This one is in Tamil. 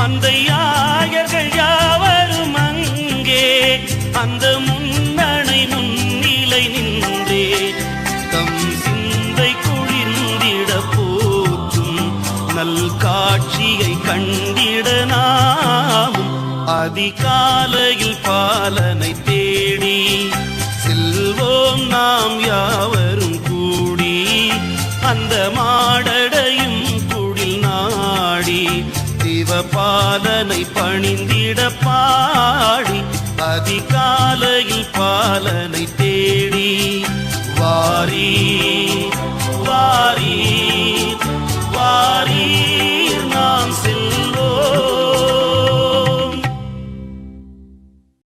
மந்தை யாயர்கள் யாவரும் அங்கே அந்த முன்னணை முன்னிலை நின்றே. தம் சிந்தை குளிர்ந்திட போற்றும் நல் காட்சியை கண்டிட நாமும் அதிகாலையில் பாலனை தேடி. செல்வோம் நாம் யாவரும் கூடி அந்த மாடடையும் சிவபாலனை பணிந்திட பாடி அதிகாலையில் பாலனை தேடி வாரீ